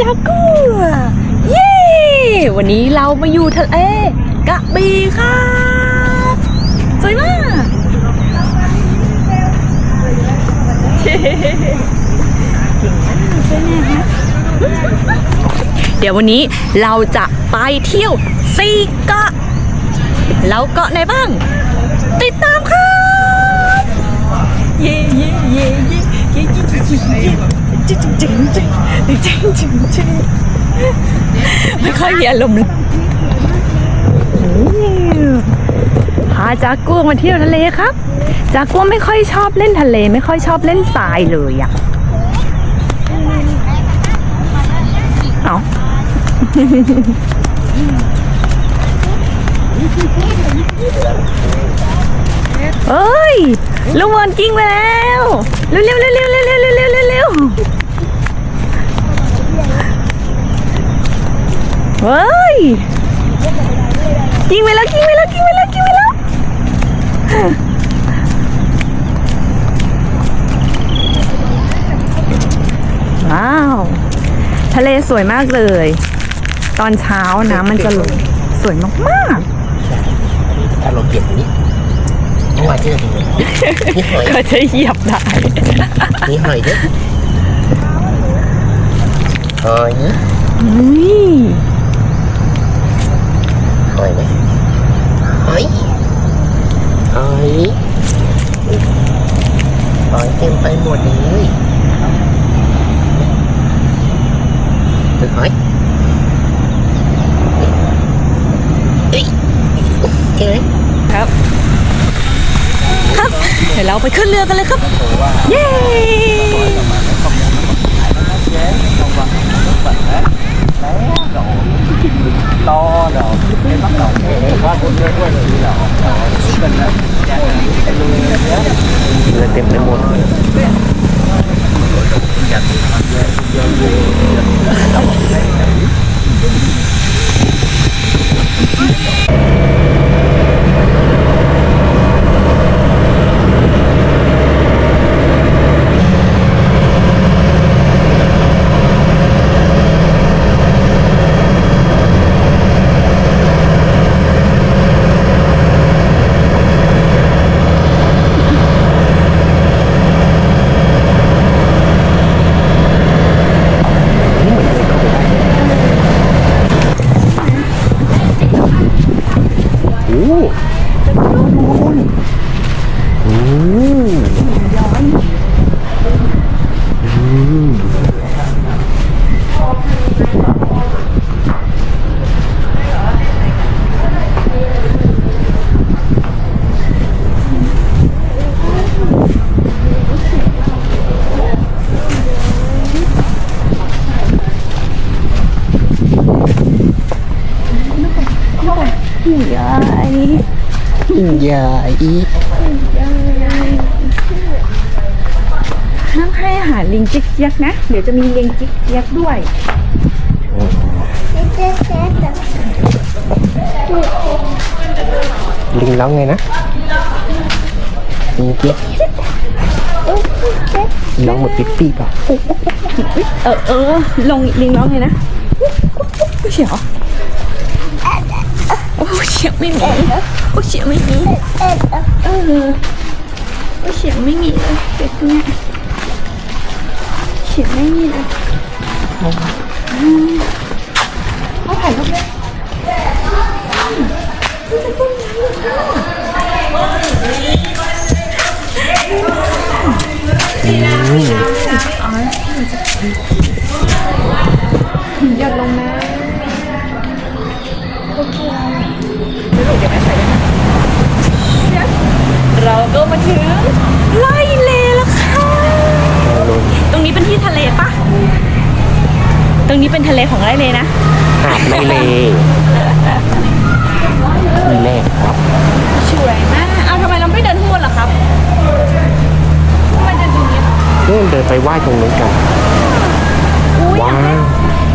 จากัวเย้ วันนี้เรามาอยู่ทะเลกระบี่ครับสวยมากเดี๋ยววันนี้เราจะไปเที่ยวซีเกาะแล้วเกาะไหนบ้าง ติดตามครับเย่เย่เย่เย่เย่เย่เย่ เย่เย่จิ๊งจริงจริงจริงจิ๊งจิ๊งไม่ค่อยมีอารมณ์เลยพาจากัวมาเที่ยวทะเลครับ จากัวไม่ค่อยชอบเล่นทะเล ไม่ค่อยชอบเล่นทรายเลยอะเอาเอ้ย ลูกบอลกิ้งไปแล้วเร็วเร็วเร็วเร็วเร็วเร็วเร็วเร็วเร็วเฮ้ยกิ้งไปแล้วกิ้งไปแล้วกิ้งไปแล้วกิ้งไปแล้วว้าว ทะเลสวยมากเลย ตอนเช้าน้ำมันจะลงสวยมากๆถ้าเราเปลี่ยนตร งนี้เมื่อวานที่เราดูนี่หอยก็จะเหยียบได้นี่หอยด้วยหอยนี่หอยไหมหอยหอยหอยเต็มไปหมดเลยเป็นหอยเอ้ยเจอไหมครับครับ เดี๋ยวเราไปขึ้นเรือกันเลยครับ เย้เต็มไปหมด 喔 Dạ ý ห้ามให้อาหารลิงจิ๊กเจี๊ยกนะ เดี๋ยวจะมีลิงจิ๊กเจี๊ยกด้วย Linh lóng ngay nè Linh tiếp Lóng một tí tí vào เออเออลงลิงร้องไงนะไม่เสียงเหรอโอ้เสียงไม่มี โอ้เสียงไม่มีเออโอ้เสียงไม่มีเลยเป็ดเนี่ยเสียงไม่มีเลยเขาถ่ายรูปด้วยอย่าลงนะ เป็นทะเลของไร่เลนะ Hạt đây lề Lè ครับสวยมากเอาทำไมเราไม่เดินข้างบนล่ะครับทำไมเดินตรงนี้ล่ะนู่นเดินไปไหว้ตรงนู้นกันอุ้ยว้าว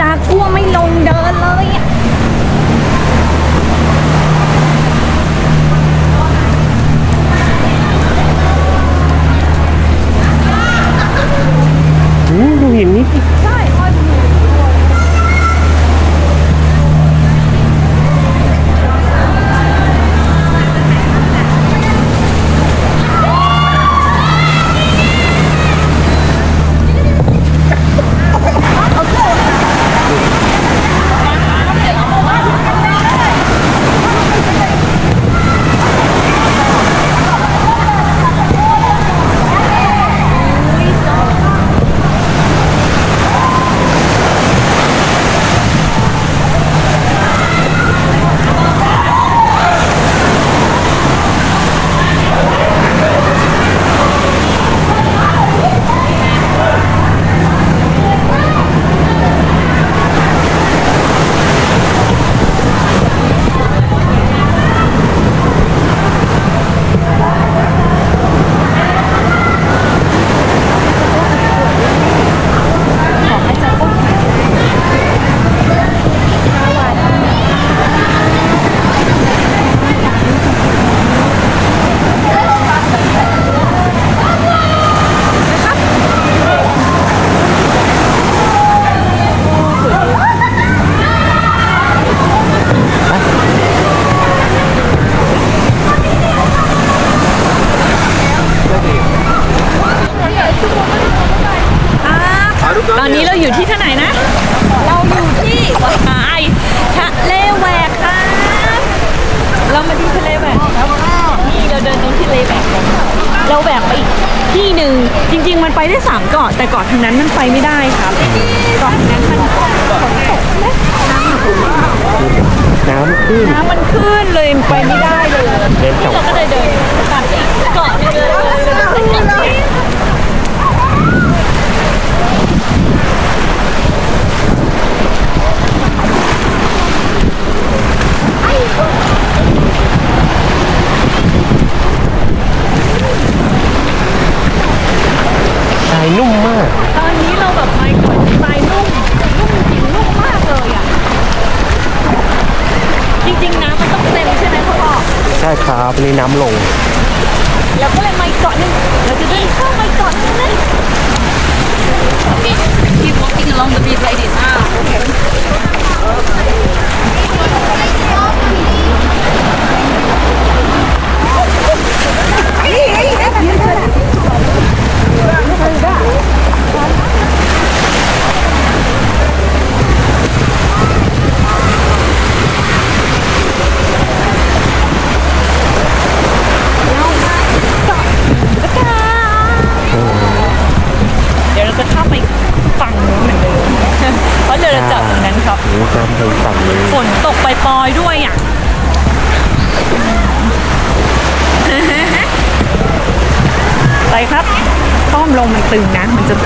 จากกลัวไม่ลงเดินเลยอะ อืมดูหินนี่ ใช่พ่อดู ต อนนี้เราอยู่ที่ท่าไหนนะ เราอยู่ที่หายทะเลแหวกครับ เรามาที่ทะเลแหวกครับนี่เราเดินตรงที่ทะเลแหวกกันเราแหวกไปอีกที่หนึ่งจริง ๆ มันไปได้สามเกาะแต่เกาะทางนั้นมันไปไม่ได้ครับเกาะทางนั้นมันฝนตกไหมน้ำขึ้นน้ำมันขึ้นเลยไปไม่ได้เลย เดินสองเราก็เลยเดินตัดอีกเกาะหนึงเลย ทรายนุ่มมาก ตอนนี้เราแบบไม่ก่อนทรายนุ่มนุ่มจริงนุ่มมากเลยอะจริงๆน้ำมันต้องเต็มใช่ไหมพ่อ ใช่ครับ นี่น้ำลง แล้วก็เลยมาอีกเกาะหนึง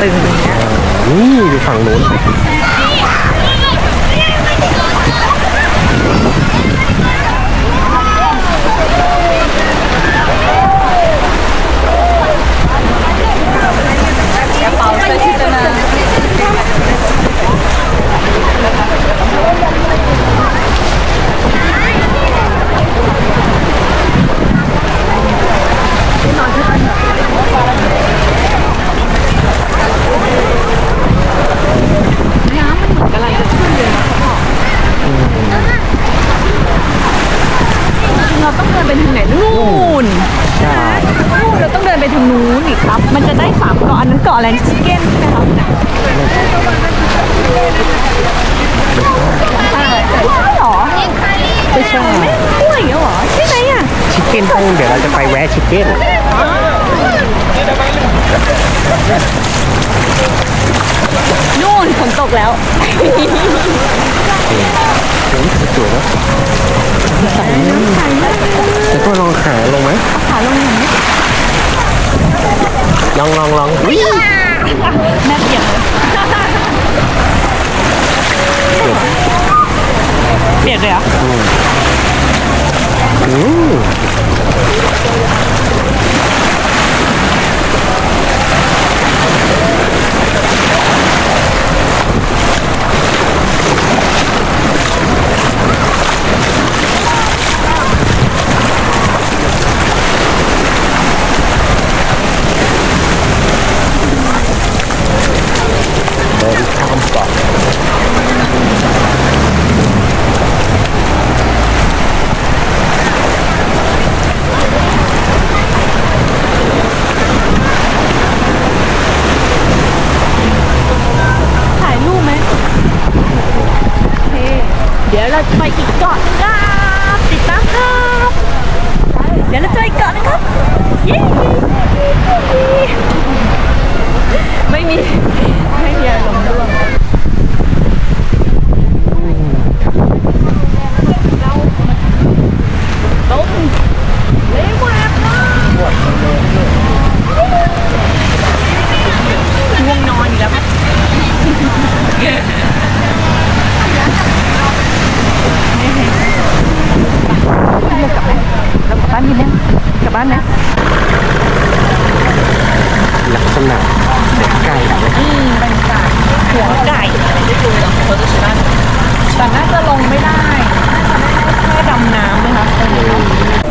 ตึงอย่างเงี้ย นี่ดูฝั่งนู้นำมันเหมือนกำลังจะขึ้นเลยนะพ่อจริงๆเราต้องเดินไปทางไหนนู่น ใช่ นู่นเราต้องเดินไปทางนู้นอีกครับ มันจะได้สามเกาะอันนั้นเกาะอะไรชิคเก้นใช่ไหมครับใช่เหรอ ไม่ใช่ กล้วยเหรอใช่ไหมอะ ชิคเก้นต้องเดี๋ยวเราจะไปแวะ ชิคเก้นนู่นฝนตกแล้วสวยนะแล้วก็ลองขาลงไหมขาลงหน่อยไหมลองลองลองวิ่งแม่เปียกเลยเปียกเลยเหรอะ อื บ้านไหลักษณะมือไก่อืมไก่หัวไก่ไม่ได้ดูหรอกเขาจะชิบ้านแต่น่าจะลงไม่ได้น่าจะได้แค่ดำน้ำนะคะตรงนี้